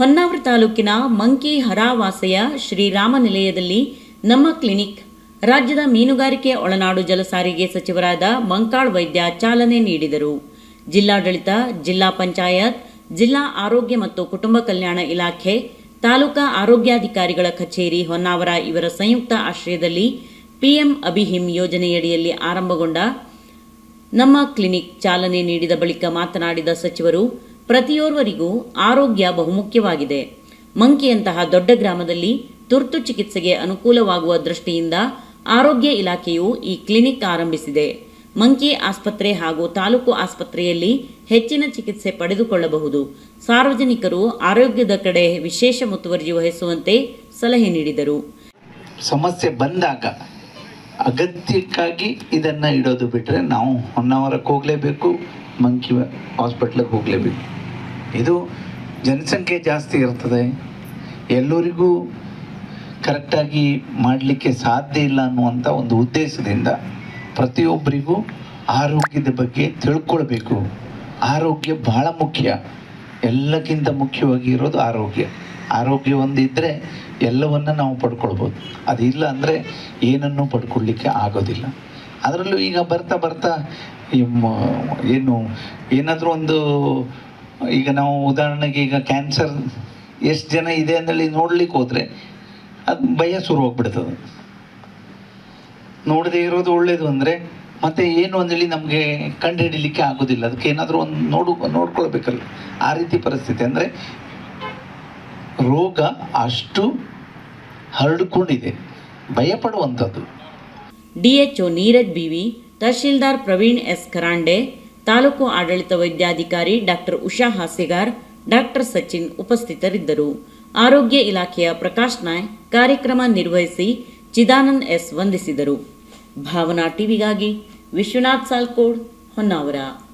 ಹೊನ್ನಾವರ ತಾಲೂಕಿನ ಮಂಕಿ ಹರಾವಾಸೆಯ ಶ್ರೀರಾಮ ನಿಲಯದಲ್ಲಿ ನಮ್ಮ ಕ್ಲಿನಿಕ್, ರಾಜ್ಯದ ಮೀನುಗಾರಿಕೆ ಒಳನಾಡು ಜಲಸಾರಿಗೆ ಸಚಿವರಾದ ಮಂಕಾಳ್ ವೈದ್ಯ ಚಾಲನೆ ನೀಡಿದರು. ಜಿಲ್ಲಾಡಳಿತ, ಜಿಲ್ಲಾ ಪಂಚಾಯತ್, ಜಿಲ್ಲಾ ಆರೋಗ್ಯ ಮತ್ತು ಕುಟುಂಬ ಕಲ್ಯಾಣ ಇಲಾಖೆ, ತಾಲೂಕಾ ಆರೋಗ್ಯಾಧಿಕಾರಿಗಳ ಕಚೇರಿ ಹೊನ್ನಾವರ ಇವರ ಸಂಯುಕ್ತ ಆಶ್ರಯದಲ್ಲಿ ಪಿಎಂ ಅಭಿಹಿಮ್ ಯೋಜನೆಯಡಿಯಲ್ಲಿ ಆರಂಭಗೊಂಡ ನಮ್ಮ ಕ್ಲಿನಿಕ್ ಚಾಲನೆ ನೀಡಿದ ಬಳಿಕ ಮಾತನಾಡಿದ ಸಚಿವರು ಪ್ರತಿಯೋರ್ವರಿಗೂ ಆರೋಗ್ಯ ಬಹುಮುಖ್ಯವಾಗಿದೆ. ಮಂಕಿಯಂತಹ ದೊಡ್ಡ ಗ್ರಾಮದಲ್ಲಿ ತುರ್ತು ಚಿಕಿತ್ಸೆಗೆ ಅನುಕೂಲವಾಗುವ ದೃಷ್ಟಿಯಿಂದ ಆರೋಗ್ಯ ಇಲಾಖೆಯು ಈ ಕ್ಲಿನಿಕ್ ಆರಂಭಿಸಿದೆ. ಮಂಕಿ ಆಸ್ಪತ್ರೆ ಹಾಗೂ ತಾಲೂಕು ಆಸ್ಪತ್ರೆಯಲ್ಲಿ ಹೆಚ್ಚಿನ ಚಿಕಿತ್ಸೆ ಪಡೆದುಕೊಳ್ಳಬಹುದು. ಸಾರ್ವಜನಿಕರು ಆರೋಗ್ಯದ ಕಡೆ ವಿಶೇಷ ಮುತುವರ್ಜಿ ವಹಿಸುವಂತೆ ಸಲಹೆ ನೀಡಿದರು. ಸಮಸ್ಯೆ ಬಂದಾಗ ಅಗತ್ಯಕ್ಕಾಗಿ ಇದನ್ನು ಇಡೋದು ಬಿಟ್ಟರೆ ನಾವು ಹೊನ್ನಾವರಕ್ಕೆ ಹೋಗಲೇಬೇಕು ಮಂಕಿ ಹಾಸ್ಪಿಟ್ಲಿಗೆ ಹೋಗಲೇಬೇಕು. ಇದು ಜನಸಂಖ್ಯೆ ಜಾಸ್ತಿ ಇರ್ತದೆ. ಎಲ್ಲರಿಗೂ ಕರೆಕ್ಟಾಗಿ ಮಾಡಲಿಕ್ಕೆ ಸಾಧ್ಯ ಇಲ್ಲ ಅನ್ನುವಂಥ ಒಂದು ಉದ್ದೇಶದಿಂದ ಪ್ರತಿಯೊಬ್ಬರಿಗೂ ಆರೋಗ್ಯದ ಬಗ್ಗೆ ತಿಳ್ಕೊಳ್ಬೇಕು. ಆರೋಗ್ಯ ಬಹಳ ಮುಖ್ಯ. ಎಲ್ಲಕ್ಕಿಂತ ಮುಖ್ಯವಾಗಿ ಇರೋದು ಆರೋಗ್ಯ. ಆರೋಗ್ಯ ಒಂದಿದ್ದರೆ ಎಲ್ಲವನ್ನು ನಾವು ಪಡ್ಕೊಳ್ಬೋದು. ಅದಿಲ್ಲ ಅಂದರೆ ಏನನ್ನು ಪಡ್ಕೊಳ್ಲಿಕ್ಕೆ ಆಗೋದಿಲ್ಲ. ಅದರಲ್ಲೂ ಈಗ ಬರ್ತಾ ಬರ್ತಾ ಏನು, ಏನಾದರೂ ಒಂದು, ಈಗ ನಾವು ಉದಾಹರಣೆಗೆ ಈಗ ಕ್ಯಾನ್ಸರ್ ಎಷ್ಟು ಜನ ಇದೆ ಅಂದೇಳಿ ನೋಡ್ಲಿಕ್ಕೆ ಹೋದರೆ ಅದು ಭಯ ಶುರು ಹೋಗ್ಬಿಡ್ತದೆ ನೋಡದೇ ಇರೋದು ಒಳ್ಳೇದು ಅಂದರೆ ಮತ್ತೆ ಏನು ಅಂದೇಳಿ ನಮಗೆ ಕಂಡು ಹಿಡಿಲಿಕ್ಕೆ ಆಗೋದಿಲ್ಲ. ಅದಕ್ಕೆ ಏನಾದರೂ ಒಂದು ನೋಡು ನೋಡ್ಕೊಳ್ಬೇಕಲ್ಲ ಆ ರೀತಿ ಪರಿಸ್ಥಿತಿ ಅಂದರೆ ರೋಗ ಅಷ್ಟು ಹರಡಿಕೊಂಡಿದೆ. ಭಯಪಡುವಂಥದ್ದು. DHO Neeraj BV, tahsildar Praveen S Kharande taluk ಆಡಳಿತ ವೈದ್ಯಾಧಿಕಾರಿ ಡಾಕ್ಟರ್ ಉಷಾ ಹಾಸಿಗಾರ್ ಡಾಕ್ಟರ್ ಸಚಿನ್ ಉಪಸ್ಥಿತರಿದ್ದರು. ಆರೋಗ್ಯ ಇಲಾಖೆಯ ಪ್ರಕಾಶ್ ನಾಯ್ ಕಾರ್ಯಕ್ರಮ ನಿರ್ವಹಿಸಿ ಚಿದಾನಂದ್ ಎಸ್ ವಂದಿಸಿದರು. ಭಾವನಾ ಟಿವಿಗಾಗಿ ವಿಶ್ವನಾಥ್ ಸಾಲ್ಕೋಡ್ ಹೊನ್ನಾವರ.